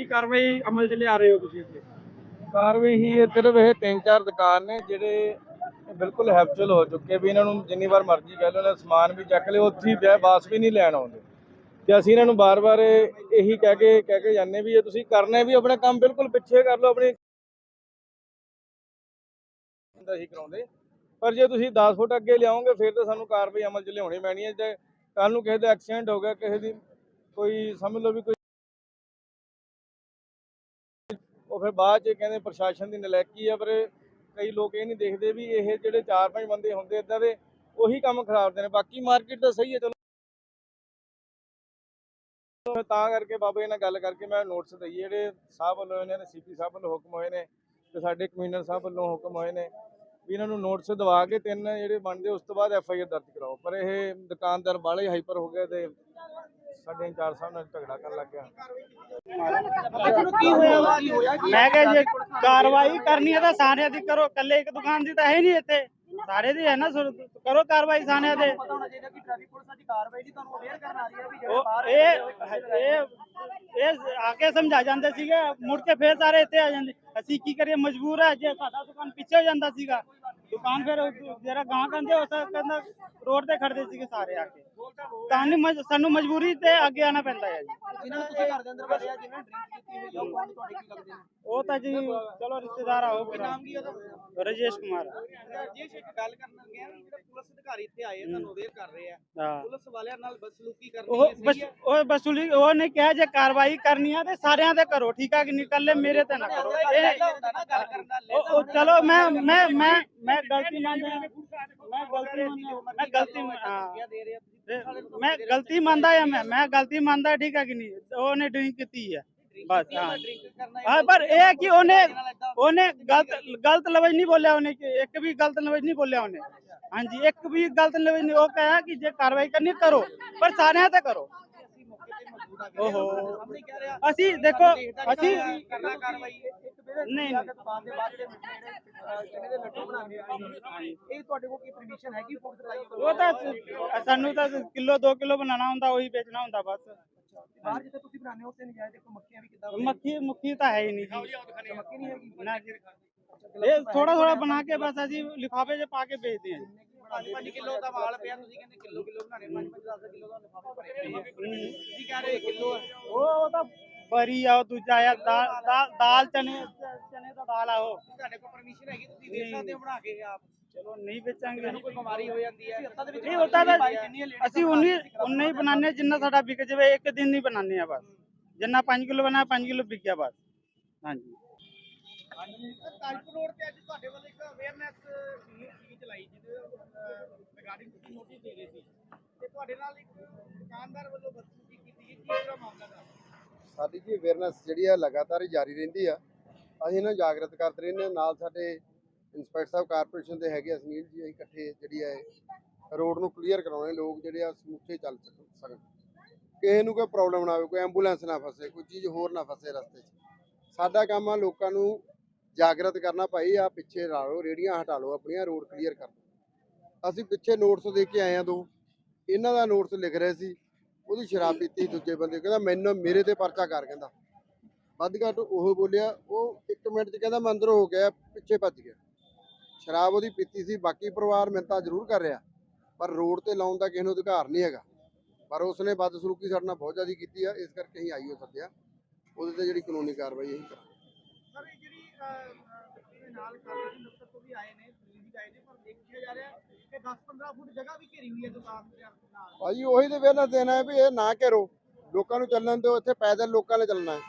ਕੀ ਕਾਰਵਾਈ ਅਮਲ 'ਚ ਲਿਆ ਰਹੇ ਹੋ ਤੁਸੀਂ ਇੱਥੇ? ਕਾਰਵਾਈ ਹੀ ਇਹ ਸਿਰਫ ਇਹ ਤਿੰਨ ਚਾਰ ਦੁਕਾਨ ਨੇ ਜਿਹੜੇ ਬਿਲਕੁਲ ਹੈਪਚੁਅਲ ਹੋ ਚੁੱਕੇ ਵੀ ਇਹਨਾਂ ਨੂੰ ਜਿੰਨੀ ਵਾਰ ਮਰਜ਼ੀ ਕਹਿ ਲਓ, ਇਹਨਾਂ ਸਮਾਨ ਵੀ ਚੱਕ ਲਿਓ, ਉੱਥੇ ਹੀ ਬਾਸ ਵੀ ਨਹੀਂ ਲੈਣ ਆਉਂਦੇ। ਤੇ ਅਸੀਂ ਇਹਨਾਂ ਨੂੰ ਬਾਰ-ਬਾਰ ਇਹੀ ਕਹਿ ਕੇ ਕਹਿ ਕੇ ਜਾਂਦੇ ਵੀ ਇਹ ਤੁਸੀਂ ਕਰਨਾ ਵੀ ਆਪਣਾ ਕੰਮ ਬਿਲਕੁਲ ਪਿੱਛੇ ਕਰ ਲਓ, ਆਪਣੀ ਹੁੰਦਾ ਹੀ ਕਰਾਉਂਦੇ। ਪਰ ਜੇ ਤੁਸੀਂ 10 ਫੁੱਟ ਅੱਗੇ ਲਿਆਓਗੇ, ਫਿਰ ਤਾਂ ਸਾਨੂੰ ਕਾਰਵਾਈ ਅਮਲ 'ਚ ਲਿਆਉਣੀ ਪੈਣੀ ਹੈ। ਜੇ ਕੱਲ ਨੂੰ ਕਿਸੇ ਦਾ ਐਕਸੀਡੈਂਟ ਹੋ ਗਿਆ, ਕਿਸੇ ਦੀ ਕੋਈ ਸਮਝ ਲਓ ਵੀ ਕੋਈ ਉਹ ਫਿਰ ਬਾਅਦ ਚ ਕਹਿੰਦੇ ਪ੍ਰਸ਼ਾਸਨ ਦੀ ਨਲੈਕੀ ਆ, ਪਰ ਕਈ ਲੋਕ ਇਹ ਨਹੀਂ ਦੇਖਦੇ ਵੀ ਇਹ ਜਿਹੜੇ ਚਾਰ ਪੰਜ ਬੰਦੇ ਹੁੰਦੇ ਇਦਾਂ ਦੇ, ਉਹੀ ਕੰਮ ਖਰਾਬਦੇ ਨੇ। ਬਾਕੀ ਮਾਰਕੀਟ ਤਾਂ ਸਹੀ ਹੈ ਚਲੋ। ਮੈਂ ਤਾਂ ਕਰਕੇ ਬਾਬੇ ਨਾਲ ਗੱਲ ਕਰਕੇ ਮੈਂ ਨੋਟਿਸ ਦਈ, ਜਿਹੜੇ ਸਾਹਿਬ ਵੱਲੋਂ ਇਹਨਾਂ ਨੇ ਸੀਪੀ ਸਾਹਿਬ ਵੱਲੋਂ ਹੁਕਮ ਹੋਏ ਨੇ ਤੇ ਸਾਡੇ ਕਮਿਸ਼ਨਰ ਸਾਹਿਬ ਵੱਲੋਂ ਹੁਕਮ ਹੋਏ ਨੇ, ਵੀ ਇਹਨਾਂ ਨੂੰ ਨੋਟਿਸ ਦਵਾ ਕੇ ਤਿੰਨ ਜਿਹੜੇ ਬਣਦੇ, ਉਸ ਤੋਂ ਬਾਅਦ ਐਫ ਆਈ ਆਰ ਦਰਜ ਕਰਾਓ। ਪਰ ਇਹ ਦੁਕਾਨਦਾਰ ਬਾਲੇ ਹਾਈਪਰ ਹੋ ਗਏ ਤੇ ਸਾਡੇ ਇੰਚਾਰਜ ਸਾਹਿਬ ਨਾਲ ਝਗੜਾ ਕਰਨ ਲੱਗ ਗਿਆ। ਕੀ ਹੋਇਆ ਕੀ ਹੋਇਆ? ਮੈਂ ਕਿਹਾ ਜੇ ਕਾਰਵਾਈ ਕਰਨੀ ਹੈ ਤਾਂ ਸਾਰਿਆਂ ਦੀ ਕਰੋ ਕੱਲੇ ਇੱਕ ਦੁਕਾਨ ਦੀ ਤਾਂ ਹੈ ਨਹੀਂ ਇੱਥੇ। ਸਾਰੇ ਦੀ ਹੈ ਨਾ ਕਰੋ ਕਾਰਵਾਈ ਸਾਰਿਆਂ ਦੇ। ਪਤਾ ਹੋਣਾ ਚਾਹੀਦਾ ਕਿ ਟ੍ਰੈਫਿਕ ਪੁਲਿਸ ਦੀ ਕਾਰਵਾਈ ਦੀ ਤੁਹਾਨੂੰ ਅਵੇਅਰ ਕਰਨ ਆ ਉਹ ਇਹ ਇਹ ਇਹ ਕੇ ਸਮਝਾ ਜਾਂਦੇ ਸੀਗੇ। ਮੁੜ ਕੇ ਫੇਰ ਸਾਰੇ ਇੱਥੇ ਆ ਜਾਂਦੇ। ਅਸੀਂ ਕੀ ਕਰੀਏ? ਮਜਬੂਰ ਹੈ ਜੇ ਸਾਡਾ ਦੁਕਾਨ ਪਿੱਛੇ ਹੋ ਜਾਂਦਾ ਸੀਗਾ। ਦੁਕਾਨ ਫਿਰ ਜਿਹੜਾ ਗਾਂ ਕਹਿੰਦੇ ਉਸ ਕਹਿੰਦਾ ਰੋਡ ਤੇ ਖੜਦੇ ਸੀਗੇ ਸਾਰੇ ਆ ਕੇ। ਤਾਂ ਨਹੀਂ ਮਜ- ਸਾਨੂੰ ਮਜਬੂਰੀ ਤੇ ਅੱਗੇ ਆਣਾ ਪੈਂਦਾ ਹੈ ਜੀ। ਜਿਨ੍ਹਾਂ ਨੂੰ ਤੁਸੀਂ ਘਰ ਦੇ ਅੰਦਰ ਵੜਿਆ ਜਿਨ੍ਹਾਂ ਡਰਿੰਕ ਕੀਤੀ ਹੋਈ ਆ ਉਹ ਕੌਣ ਤੁਹਾਡੇ ਕੀ ਲੱਗਦੇ ਨੇ? ਉਹ ਤਾਂ ਜੀ ਚਲੋ ਰਿਸ਼ਤੇਦਾਰ ਆ ਉਹ ਨਾਮ ਕੀ ਉਹਦਾ? ਰਜੇਸ਼ ਕੁਮਾਰ। ਜੇ ਇੱਕ ਗੱਲ ਕਰਨ ਲੱਗੇ ਆ ਵੀ ਜਿਹੜੇ ਪੁਲਿਸ ਅਧਿਕਾਰੀ ਇੱਥੇ ਆਏ ਆ ਤੁਹਾਨੂੰ ਅਵੇਅਰ ਕਰ ਰਹੇ ਆ ਹਾਂ। ਪੁਲਿਸ ਵਾਲਿਆਂ ਨਾਲ ਬਸਲੂਕੀ ਕਰਨੀ ਉਹ ਹੈ ਬਸ ਸਹੀ ਹੈ? ਉਹ ਵਸੂਲੀ ਉਹਨੇ ਕਿਹਾ ਜੇ ਕਾਰਵਾਈ ਕਰਨੀ ਆ ਤੇ ਸਾਰਿਆਂ ਤੇ ਕਰੋ ਠੀਕ ਆ ਕਿ ਨਹੀਂ? ਮੇਰੇ ਤੇ ਨਾ ਕਰੋ। ਇਹ ਲਹਿਦਾ ਹੁੰਦਾ ਨਾ ਗੱਲ ਕਰਨ ਦਾ ਉਹ- ਉਹ ਚਲੋ ਮੈਂ ਮੈਂ ਮੈਂ ਮੈਂ ਗਲਤੀ ਮੰਨਦਾ। ਮੈਂ ਗਲਤੀ ਮੰਨਦਾ। ਮੈਂ ਗਲਤੀ ਮੰਨ- ਹਾਂ। ਦੇ ਰਹੇ ਆ ਤੁਸੀਂ ਤੇ ਮੈਂ ਗਲਤੀ ਮੰਨਦਾ ਆ ਮੈਂ ਮੈਂ ਗਲਤੀ ਮੰਨਦਾ ਠੀਕ ਆ ਕਿ ਨਹੀਂ? ਉਹਨੇ ਡਰਿੰਕ ਕੀਤੀ ਹੈ ਬਸ ਹਾਂ। ਹਾਂ ਪਰ ਇਹ ਹੈ ਕਿ ਉਹਨੇ ਉਹਨੇ ਗਲਤ ਗਲਤ ਲਫ਼ਜ਼ ਨਹੀਂ ਬੋਲਿਆ ਉਹਨੇ ਕਿ ਇੱਕ ਵੀ ਗਲਤ ਲਫ਼ਜ਼ ਨਹੀਂ ਬੋਲਿਆ ਉਹਨੇ। ਹਾਂਜੀ ਇੱਕ ਵੀ ਗਲਤ ਲਫ਼ਜ਼ ਨਹੀਂ ਉਹ ਕਹਿਆ ਕਿ ਜੇ ਕਾਰਵਾਈ ਕਰਨੀ ਕਰੋ ਪਰ ਸਾਰਿਆਂ ਤੇ ਕਰੋ। ਓਹੋ। ਅਸੀਂ ਦੇਖੋ ਅਸੀਂ ਨਹੀਂ ਦੁਕਾਨ ਦੇ ਬਾਹਰ ਜਿਹੜੇ ਅਹ, ਚਨੇ ਦੇ ਲੱਡੂ ਬਣਾਉਂਦੇ ਆ ਇਹ ਤੁਹਾਡੇ ਕੋਲ ਕੀ ਪਰਮਿਸ਼ਨ ਹੈਗੀ ਪੁਲਿਸ ਲਾਈ ਹੋਈ? ਉਹ ਤਾਂ ਸਾਨੂੰ ਤਾਂ ਕਿਲੋ 2 ਕਿਲੋ ਬਣਾਉਣਾ ਹੁੰਦਾ ਉਹੀ ਵੇਚਣਾ ਹੁੰਦਾ ਬਸ। ਬਾਹਰ ਜਿੱਥੇ ਤੁਸੀਂ ਬਣਾਉਂਦੇ ਹੋ ਉੱਥੇ ਨਹੀਂ ਜਾਏ ਦੇਖੋ ਮੱਖੀਆਂ ਵੀ ਕਿੱਦਾਂ ਮੱਖੀ ਮੁੱਖੀ ਤਾਂ ਹੈ ਹੀ ਨਹੀਂ ਜੀ। ਮੱਖੀ ਨਹੀਂ ਹੈਗੀ। ਨਾ ਜੀ। ਇਹ ਥੋੜਾ ਥੋੜਾ ਬਣਾ ਕੇ ਬਸ ਅਸੀਂ ਲਿਫਾਫੇ 'ਚ ਪਾ ਕੇ ਵੇਚਦੇ ਹਾਂ 5 ਕਿਲੋ ਦਾ ਮਾਲ ਪਿਆ ਤੁਸੀਂ ਕਹਿੰਦੇ ਕਿਲੋ ਕਿਲੋ ਬਣਾਣੇ 5 5 10 ਕਿਲੋ ਦਾ ਲਿਫਾਫਾ ਭਰੇ। ਤੁਸੀਂ ਕਹਿ ਰਹੇ ਕਿਲੋ ਉਹ ਉਹ ਤਾਂ ਬਰੀ ਆ ਉਹ ਦੂਜਾ ਆ ਦਾਲ ਦਾਲ- ਦਾਲ ਚਨੇ ਚਨੇ ਦਾ ਦਾਲ ਆ ਉਹ। ਤੁਹਾਡੇ ਕੋਲ ਪਰਮਿਸ਼ਨ ਹੈਗੀ ਤੁਸੀਂ ਵੇਚ ਸਕਦੇ ਹੋ ਬਣਾ ਕੇ ਆਪ। ਚਲੋ ਨਹੀਂ ਵੇਚਾਂਗੇ। ਤੁਹਾਨੂੰ ਕੋਈ ਬਿਮਾਰੀ ਹੋ ਜਾਂਦੀ ਹੈ ਹੱਥਾਂ ਦੇ ਵਿੱਚ ਨਹੀਂ ਹੁੰਦਾ ਤਾਂ ਅਸੀਂ ਉਨੀ ਉਨੇ ਹੀ ਬਣਾਉਂਦੇ ਜਿੰਨਾ ਸਾਡਾ ਵਿਕ ਜਾਵੇ ਇੱਕ ਦਿਨ ਨਹੀਂ ਬਣਾਉਂਦੇ ਆ ਬਸ। ਜਿੰਨਾ 5 ਕਿਲੋ ਬਣਾ 5 ਕਿਲੋ ਵਿਕ ਗਿਆ ਬਸ। ਹਾਂਜੀ। ਤਾਜਪੁਰ ਰੋਡ ਤੇ ਅੱਜ ਤੁਹਾਡੇ ਵੱਲ ਇੱਕ ਅਵੇਅਰਨੈਸ ਸੀ ਚਲਾਈ ਜਿਹਦੇ ਰਿਗਾਰਡਿੰਗ ਤੁਸੀਂ ਨੋਟਿਸ ਦੇ ਰਹੇ ਸੀ। ਤੇ ਤੁਹਾਡੇ ਨਾਲ ਇੱਕ ਦੁਕਾਨਦਾਰ ਵੱਲੋਂ ਬਦਸਲੂਕੀ ਕੀਤੀ ਗਈ ਕੀ ਪੂਰਾ ਮਾਮਲਾ ਦਾ ਸਾਡੀ ਜੀ ਅਵੇਅਰਨੈਸ ਜਿਹੜੀ ਆ ਲਗਾਤਾਰ ਹੀ ਜਾਰੀ ਰਹਿੰਦੀ ਆ। ਅਸੀਂ ਇਹਨਾਂ ਨੂੰ ਜਾਗਰਤ ਕਰਦੇ ਰਹਿੰਦੇ ਹਾਂ। ਨਾਲ ਸਾਡੇ ਇੰਸਪੈਕਟਰ ਸਾਹਿਬ ਕਾਰਪੋਰੇਸ਼ਨ ਦੇ ਹੈਗੇ ਆ, ਸੁਨੀਲ ਜੀ, ਅਸੀਂ ਇਕੱਠੇ ਜਿਹੜੀ ਹੈ ਰੋਡ ਨੂੰ ਕਲੀਅਰ ਕਰਾਉਣੇ ਲੋਕ ਜਿਹੜੇ ਆ ਸਮੁੱਚੇ ਚੱਲ ਸਕ- ਸਕਣ। ਕਿਸੇ ਨੂੰ ਕੋਈ ਪ੍ਰੋਬਲਮ ਨਾ ਆਵੇ, ਕੋਈ ਐਂਬੂਲੈਂਸ ਨਾ ਫਸੇ, ਕੋਈ ਚੀਜ਼ ਹੋਰ ਨਾ ਫਸੇ ਰਸਤੇ 'ਚ। ਸਾਡਾ ਕੰਮ ਆ ਲੋਕਾਂ ਨੂੰ ਜਾਗਰਤ ਕਰਨਾ ਭਾਈ ਆ ਪਿੱਛੇ ਲਾ ਲਓ ਰੇੜੀਆਂ ਹਟਾ ਲਓ, ਆਪਣੀਆਂ ਰੋਡ ਕਲੀਅਰ ਕਰ ਅਸੀਂ ਪਿੱਛੇ ਨੋਟਸ ਦੇ ਕੇ ਆਏ ਆ ਦੋ। ਇਹਨਾਂ ਦਾ ਨੋਟਸ ਲਿਖ ਰਹੇ ਸੀ। ਉਹਦੀ ਸ਼ਰਾਬ ਪੀਤੀ ਦੂਜੇ ਬੰਦੇ ਕਹਿੰਦਾ ਮੈਨੂੰ ਮੇਰੇ ਤੇ ਪਰਚਾ ਕਰ, ਕਹਿੰਦਾ। ਵੱਧ ਘੱਟ ਉਹ ਬੋਲਿਆ, ਉਹ 1 ਮਿੰਟ ਚ ਕਹਿੰਦਾ ਮੈਂ ਅੰਦਰ ਹੋ ਗਿਆ, ਪਿੱਛੇ ਭੱਜ ਗਿਆ। ਸ਼ਰਾਬ ਉਹਦੀ ਪੀਤੀ ਸੀ, ਬਾਕੀ ਪਰਿਵਾਰ ਮਿੰਤਾ ਜ਼ਰੂਰ ਕਰ ਰਿਹਾ। ਪਰ ਰੋਡ ਤੇ ਲਾਉਣ ਦਾ ਕਿਸੇ ਨੂੰ ਅਧਿਕਾਰ ਨਹੀਂ ਹੈਗਾ। ਪਰ ਉਸਨੇ ਬਦਸਲੂਕੀ ਸਾਡੇ ਨਾਲ ਬਹੁਤ ਜ਼ਿਆਦਾ ਕੀਤੀ ਆ, ਇਸ ਕਰਕੇ ਅਸੀਂ ਆਈਓ ਸੱਦਿਆ। ਉਹਦੇ ਤੇ ਜਿਹੜੀ ਕਾਨੂੰਨੀ ਕਾਰਵਾਈ ਅਸੀਂ ਕਰਾਂਗੇ। ਸਰ, ਇਹ ਜਿਹੜੀ ਨਾਲ ਕਾਰਪੋਰੇਸ਼ਨ ਦਫ਼ਤਰ ਤੋਂ ਵੀ ਆਏ ਨੇ ਪੁਲਿਸ ਵੀ ਆਏ ਨੇ, ਪਰ ਦੇਖਿਆ ਜਾ ਰਿਹਾ ਕਿ 10-15 ਫੁੱਟ ਜਗ੍ਹਾ ਵੀ ਘੇਰੀ ਹੋਈ ਹੈ ਦੁਕਾਨ ਦੇ ਨਾਲ। ਭਾਜੀ, ਉਹੀ ਤੇ ਵੇਨਾ ਦੇਣਾ ਹੈ ਵੀ ਇਹ ਨਾ ਘੇਰੋ। ਲੋਕਾਂ ਨੂੰ ਚੱਲਣ ਦਿਓ, ਇੱਥੇ ਪੈਦਲ ਲੋਕਾਂ ਨੇ ਚੱਲਣਾ ਹੈ।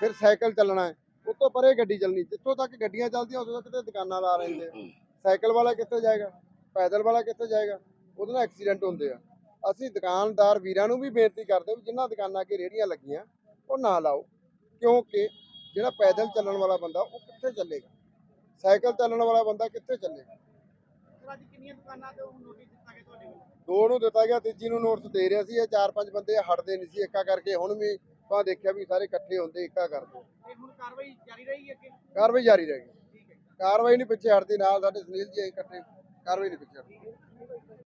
ਫਿਰ ਸਾਈਕਲ ਚੱਲਣਾ ਹੈ। ਉੱਤੋਂ ਪਰੇ ਗੱਡੀ ਚੱਲਣੀ, ਜਿੱਥੋਂ ਤੱਕ ਗੱਡੀਆਂ ਚੱਲਦੀਆਂ, ਉਦੋਂ ਤੱਕ ਤੇ ਦੁਕਾਨਾਂ ਲਾ ਰਹਿੰਦੇ ਸਾਈਕਲ ਵਾਲਾ ਕਿੱਥੇ ਜਾਏਗਾ? ਪੈਦਲ ਵਾਲਾ ਕਿੱਥੇ ਜਾਏਗਾ? ਉਹਦੇ ਨਾਲ ਐਕਸੀਡੈਂਟ ਹੁੰਦੇ ਆ। ਅਸੀਂ ਦੁਕਾਨਦਾਰ ਵੀਰਾਂ ਨੂੰ ਵੀ ਬੇਨਤੀ ਕਰਦੇ ਵੀ ਜਿਨ੍ਹਾਂ ਦੁਕਾਨਾਂ ਅੱਗੇ ਰੇਹੜੀਆਂ ਲੱਗੀਆਂ, ਉਹ ਨਾ ਲਾਓ। ਕਿਉਂਕਿ ਜਿਹੜਾ ਪੈਦਲ ਚੱਲਣ ਵਾਲਾ ਬੰਦਾ, ਉਹ ਕਿੱਥੇ ਚੱਲੇਗਾ? ਸਾਈਕਲ ਚੱਲਣ ਵਾਲਾ ਬੰਦਾ ਕਿੱਥੇ ਚੱਲੇਗਾ? ਅੱਜ ਕਿੰਨੀਆਂ ਦੁਕਾਨਾਂ ਤੇ ਨੋਟਿਸ ਦਿੱਤਾ ਗਿਆ ਤੁਹਾਡੇ ਵੱਲੋਂ? ਦੋ ਨੂੰ ਦਿੱਤਾ ਗਿਆ ਤੀਜੀ ਨੂੰ ਨੋਟਿਸ ਦੇ ਰਿਹਾ ਸੀ। ਇਹ ਚਾਰ ਪੰਜ ਬੰਦੇ ਹਟਦੇ ਨਹੀਂ ਸੀ। ਇੱਕਾ ਕਰਕੇ ਹੁਣ ਵੀ ਤਾਂ ਦੇਖਿਆ ਵੀ ਸਾਰੇ ਇਕੱਠੇ ਹੁੰਦੇ ਇੱਕਾ ਕਰਦੇ ਤੇ ਹੁਣ ਕਾਰਵਾਈ ਜਾਰੀ ਰਹੀ ਅੱਗੇ? ਕਾਰਵਾਈ ਜਾਰੀ ਰਹੇਗੀ। ਕਾਰਵਾਈ ਨਹੀਂ ਪਿੱਛੇ ਹਟਦੀ। ਨਾਲ ਸਾਡੇ ਸੁਨੀਲ ਜੀ ਇਕੱਠੇ ਕਾਰਵਾਈ ਨਹੀਂ ਪਿੱਛੇ ਹਟਦੀ।